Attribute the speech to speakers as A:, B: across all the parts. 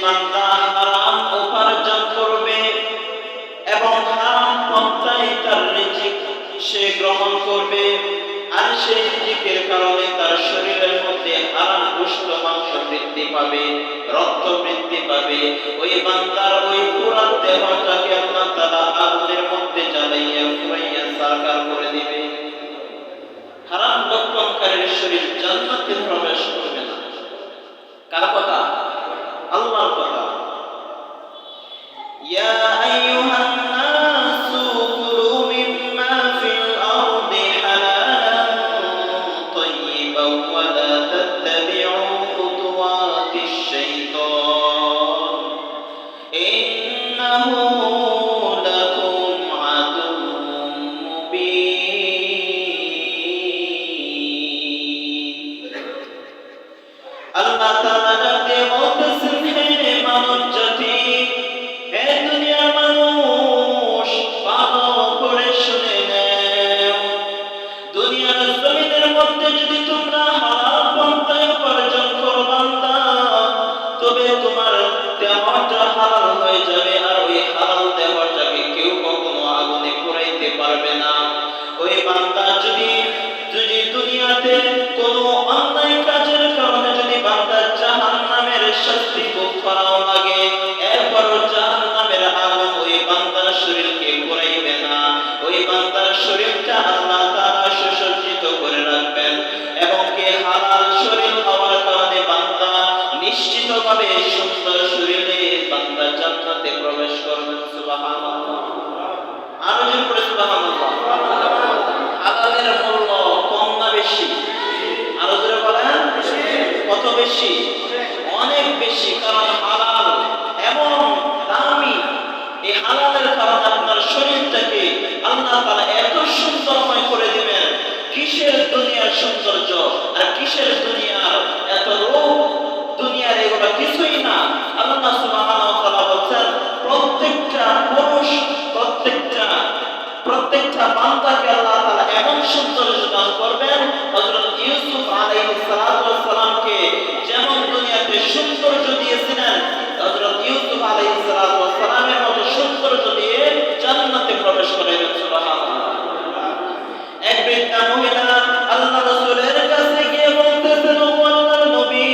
A: ইমানদার হারাম উপার্জন করবে এবং হারাম পন্থায় তার রিজিক সে গ্রহণ করবে আর সেই রিজিকের কারণে তার শরীরের মধ্যে হারাম পুষ্ট মাংস বৃদ্ধি পাবে, রক্ত বৃদ্ধি পাবে। ওই বান্দার ওই পুরা দেহটাকে আল্লাহ তারা আগুনের মধ্যে জ্বালাইয়া ফুরাইয়া সারকার করে দিবে। হারাম লক্ষণকারীর শরীর জান্নাতে প্রবেশ Yeah. ওই বান্দা না। ওই তাআলা সুসজ্জিত করে রাখবেন। এবং শরীর হওয়ার কারণে বান্দা সুন্দর শরীরে প্রত্যেকটা পুরুষ প্রত্যেকটা প্রত্যেকটা বান্দাকে আল্লাহ তাআলা এমন সৌন্দর্য দান করবেন, হযরত ইউসুফ আলাইহিস সালাতু যেমন দুনিয়াতে সৌন্দর্য দিয়েছিলেন, হযরত ইউসুফ আলাইহিস সালাতু মতো সৌন্দর্য দিয়ে জান্নাতে প্রবেশ করাইবেন সুবহানাল্লাহ। এক বৃদ্ধা মহিলা আল্লাহ রাসূলের কাছে গিয়ে বলতেছেন, ও আল্লাহর নবী,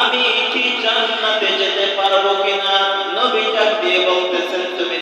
A: আমি কি জান্নাতে যেতে পারব কিনা? ডাক দিয়ে বলতেছেন তুমি